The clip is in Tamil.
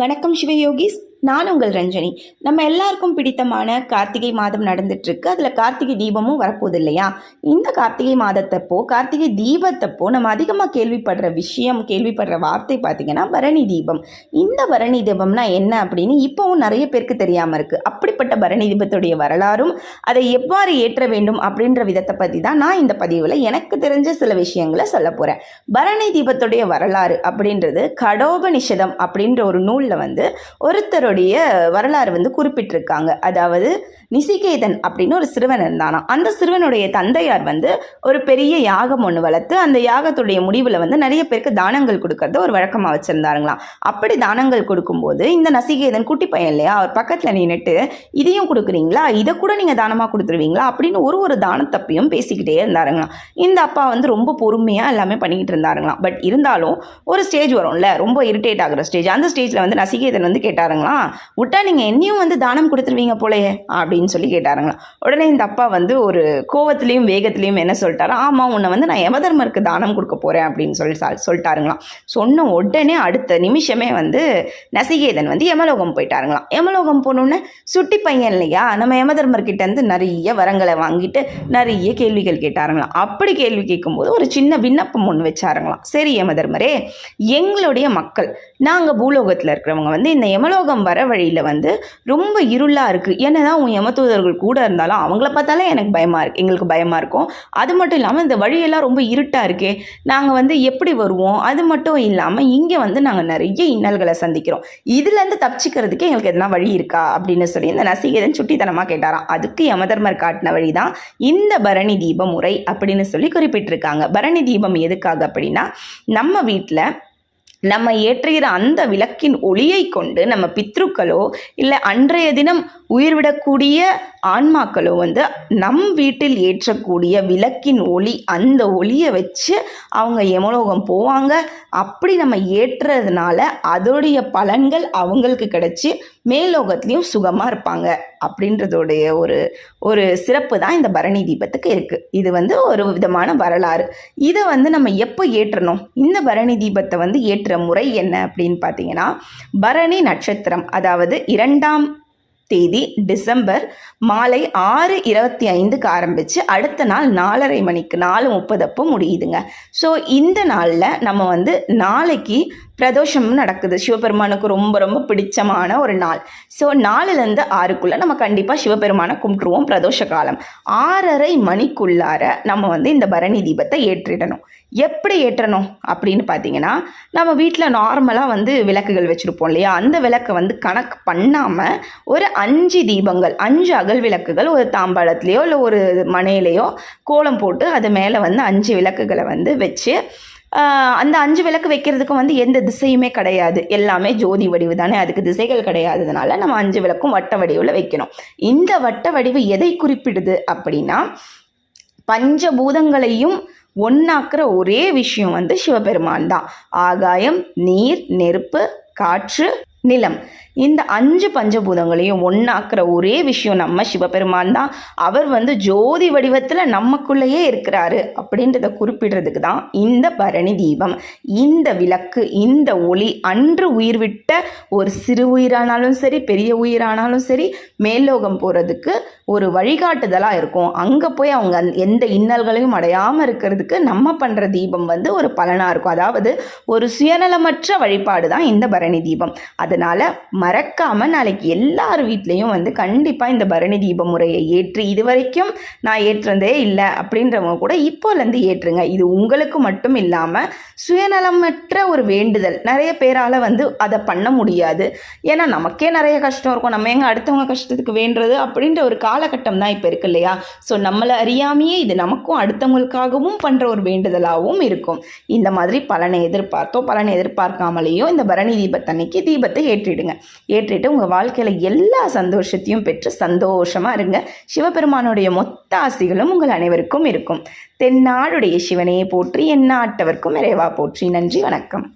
வணக்கம் சிவயோகிஸ். நான் உங்கள் ரஞ்சனி. நம்ம எல்லாருக்கும் பிடித்தமான கார்த்திகை மாதம் நடந்துட்டு இருக்கு அதில் கார்த்திகை தீபமும் வரப்போகுது இல்லையா இந்த கார்த்திகை மாதத்தப்போ கார்த்திகை தீபத்தப்போ நம்ம அதிகமாக கேள்விப்படுற விஷயம் கேள்விப்படுற வார்த்தை பார்த்தீங்கன்னா பரணி தீபம். இந்த பரணி தீபம்னா என்ன அப்படின்னு இப்போவும் நிறைய பேருக்கு தெரியாமல் இருக்குது அப்படிப்பட்ட பரணி தீபத்துடைய வரலாறும் அதை எவ்வாறு ஏற்ற வேண்டும் அப்படின்ற விதத்தை பற்றி தான் நான் இந்த பதிவில் எனக்கு தெரிஞ்ச சில விஷயங்களை சொல்ல போகிறேன் பரணி தீபத்துடைய வரலாறு அப்படின்றது கடோபனிஷதம் அப்படின்ற ஒரு நூலில் வந்து ஒருத்தர் இவருடைய வரலாறு வந்து குறிப்பிட்டிருக்காங்க. அதாவது நிசிகேதன் அப்படின்னு ஒரு சிறுவன் இருந்தானாம். அந்த சிறுவனுடைய தந்தையார் வந்து ஒரு பெரிய யாகம் ஒன்று வளர்த்து அந்த யாகத்துடைய முடிவில் வந்து நிறைய பேருக்கு தானங்கள் கொடுக்கறத ஒரு வழக்கமாக வச்சுருந்தாருங்களாம். அப்படி தானங்கள் கொடுக்கும்போது இந்த நசிகேதன் குட்டி பையன் இல்லையா அவர் பக்கத்தில் நின்றுட்டு இதையும் கொடுக்குறீங்களா? இதை கூட நீங்கள் தானமாக கொடுத்துருவீங்களா? அப்படின்னு ஒரு ஒரு தானத்தப்பையும் பேசிக்கிட்டே இருந்தாருங்களாம். இந்த அப்பா வந்து ரொம்ப பொறுமையாக எல்லாமே பண்ணிக்கிட்டு இருந்தாருங்களாம். பட் இருந்தாலும் ஒரு ஸ்டேஜ் வரும்ல ரொம்ப இரிட்டேட் ஆகிற ஸ்டேஜ். அந்த ஸ்டேஜில் வந்து நசிகேதன் வந்து கேட்டாருங்களாம் விட்டா நீங்கள் என்னையும் வந்து தானம் கொடுத்துருவீங்க போலயே அப்படின்னு சொல்லி கேட்டாருங்களாம் உடனே இந்த அப்பா வந்து ஒரு கோவத்துலேயும் வேகத்துலேயும் என்ன சொல்லிட்டாரு ஆமாம் உன்னை வந்து நான் யமதர்மருக்கு தானம் கொடுக்க போகிறேன் அப்படின்னு சொல்லி சொல்லிட்டாருங்களாம் சொன்ன உடனே அடுத்த நிமிஷமே வந்து நசிகேதன் வந்து யமலோகம் போயிட்டாருங்களாம் யமலோகம் போனோன்னே சுட்டி பையன் இல்லையா? நம்ம யமதர்மர்கிட்ட இருந்து நிறைய வரங்களை வாங்கிட்டு நிறைய கேள்விகள் கேட்டாருங்களாம் அப்படி கேள்வி கேட்கும்போது ஒரு சின்ன விண்ணப்பம் ஒன்று வச்சாருங்களாம் சரி யமதர்மரே எங்களுடைய மக்கள் நாங்கள் பூலோகத்தில் இருக்கிறவங்க வந்து இந்த யமலோகம் வர வழியில் வந்து ரொம்ப இருளாக இருக்குது என்னதான் உன் யமதூதர்கள் கூட இருந்தாலும் அவங்கள பார்த்தாலே எனக்கு பயமாக இருக்கு எங்களுக்கு பயமாக இருக்கும். அது மட்டும் இல்லாமல் இந்த வழியெல்லாம் ரொம்ப இருட்டாக இருக்கே. நாங்கள் வந்து எப்படி வருவோம்? அது மட்டும் இல்லாமல் இங்கே வந்து நாங்கள் நிறைய இன்னல்களை சந்திக்கிறோம். இதுலேருந்து தப்பிச்சிக்கிறதுக்கு எங்களுக்கு எதனா வழி இருக்கா? அப்படின்னு சொல்லி இந்த நசிகேதன் சுட்டித்தனமாக கேட்டாராம். அதுக்கு யமதர்மர் காட்டின வழி தான் இந்த பரணி தீப முறை அப்படின்னு சொல்லி குறிப்பிட்டிருக்காங்க. பரணி தீபம் எதுக்காக அப்படின்னா நம்ம வீட்டில் நம்ம ஏற்றுகிற அந்த விளக்கின் ஒளியை கொண்டு நம்ம பித்ருக்களோ இல்லை அன்றைய தினம் உயிர் விடக்கூடிய ஆன்மாக்களோ வந்து நம் வீட்டில் ஏற்றக்கூடிய விளக்கின் ஒளி அந்த ஒளியை வச்சு அவங்க யமலோகம் போவாங்க. அப்படி நம்ம ஏற்றுறதுனால அதோடைய பலன்கள் அவங்களுக்கு கிடைச்சி மேலோகத்துலேயும் சுகமாக இருப்பாங்க அப்படின்றதோடைய ஒரு ஒரு சிறப்பு தான் இந்த பரணி தீபத்துக்கு இருக்குது இது வந்து ஒரு விதமான வரலாறு. இதை வந்து நம்ம எப்போ ஏற்றணும்? இந்த பரணி தீபத்தை வந்து ஏற்ற முறை என்ன அப்படின்னு பார்த்தீங்கன்னா பரணி நட்சத்திரம் அதாவது இரண்டாம் தேதி டிசம்பர் மாலை ஆறு இருபத்தி ஐந்துக்கு ஆரம்பித்து அடுத்த நாள் நாலரை மணிக்கு நாலு முப்பதப்போ முடியுதுங்க. ஸோ இந்த நாளில் நம்ம வந்து நாளைக்கு பிரதோஷம் நடக்குது. சிவபெருமானுக்கு ரொம்ப ரொம்ப பிடிச்சமான ஒரு நாள். ஸோ நாலுலேருந்து ஆறுக்குள்ளே நம்ம கண்டிப்பாக சிவபெருமானை கும்பிட்ருவோம் பிரதோஷ காலம். ஆறரை மணிக்குள்ளார நம்ம வந்து இந்த பரணி தீபத்தை ஏற்றிடணும். எப்படி ஏற்றணும் அப்படின்னு பார்த்தீங்கன்னா நம்ம வீட்டில் நார்மலாக வந்து விளக்குகள் வச்சுருப்போம் இல்லையா? அந்த விளக்கை வந்து கணக்கு பண்ணாமல் ஒரு அஞ்சு தீபங்கள் அஞ்சு அகல் விளக்குகள் ஒரு தாம்பாளத்துலேயோ இல்லை ஒரு மனையிலையோ கோலம் போட்டு அது மேலே வந்து அஞ்சு விளக்குகளை வந்து வச்சு அந்த அஞ்சு விளக்கு வைக்கிறதுக்கும் வந்து எந்த திசையுமே கிடையாது. எல்லாமே ஜோதி வடிவு தானே. அதுக்கு திசைகள் கிடையாததுனால நம்ம அஞ்சு விளக்கும் வட்ட வடிவில் வைக்கணும். இந்த வட்ட வடிவு எதை குறிப்பிடுது அப்படின்னா பஞ்சபூதங்களையும் ஒன்றாக்குற ஒரே விஷயம் வந்து சிவபெருமான் தான். ஆகாயம் நீர் நெருப்பு காற்று நிலம். இந்த அஞ்சு பஞ்சபூதங்களையும் ஒன்றாக்குற ஒரே விஷயம் நம்ம சிவபெருமான் தான். அவர் வந்து ஜோதி வடிவத்தில் நமக்குள்ளேயே இருக்கிறாரு அப்படின்றத குறிப்பிடுறதுக்கு தான் இந்த பரணி தீபம். இந்த விளக்கு இந்த ஒளி அன்று உயிர் விட்ட ஒரு சிறு உயிரானாலும் சரி பெரிய உயிரானாலும் சரி மேல்லோகம் போகிறதுக்கு ஒரு வழிகாட்டுதலாக இருக்கும். அங்கே போய் அவங்க எந்த இன்னல்களையும் அடையாமல் இருக்கிறதுக்கு நம்ம பண்ணுற தீபம் வந்து ஒரு பலனாக இருக்கும். அதாவது ஒரு சுயநலமற்ற வழிபாடு தான் இந்த பரணி தீபம். அதனால் மறக்காமல் நாளைக்கு எல்லார் வீட்லேயும் வந்து கண்டிப்பாக இந்த பரணி தீப முறையை ஏற்றி இது வரைக்கும் நான் ஏற்றுறதே இல்லை அப்படின்றவங்க கூட இப்போலேருந்து ஏற்றுங்க. இது உங்களுக்கு மட்டும் இல்லாமல் சுயநலமற்ற ஒரு வேண்டுதல். நிறைய பேரால் வந்து அதை பண்ண முடியாது. ஏன்னா நமக்கே நிறைய கஷ்டம் இருக்கும். நம்ம எங்கே அடுத்தவங்க கஷ்டத்துக்கு வேண்டுறது அப்படின்ற ஒரு காலகட்டம் தான் இப்போ இருக்கு இல்லையா? ஸோ நம்மளை அறியாமையே இது நமக்கும் அடுத்தவங்களுக்காகவும் பண்ணுற ஒரு வேண்டுதலாகவும் இருக்கும். இந்த மாதிரி பலனை எதிர்பார்த்தோ பலனை எதிர்பார்க்காமலேயோ இந்த பரணி தீபத்தன்னைக்கு தீபத்தை ஏற்றிடுங்க. ஏற்றிட்டு உங்கள் வாழ்க்கையில் எல்லா சந்தோஷத்தையும் பெற்று சந்தோஷமாக இருங்க. சிவபெருமானுடைய மொத்த ஆசிகளும் உங்கள் அனைவருக்கும் இருக்கும். தென்னாடுடைய சிவனையை போற்றி எந்நாட்டவர்க்கும் இறைவா போற்றி. நன்றி வணக்கம்.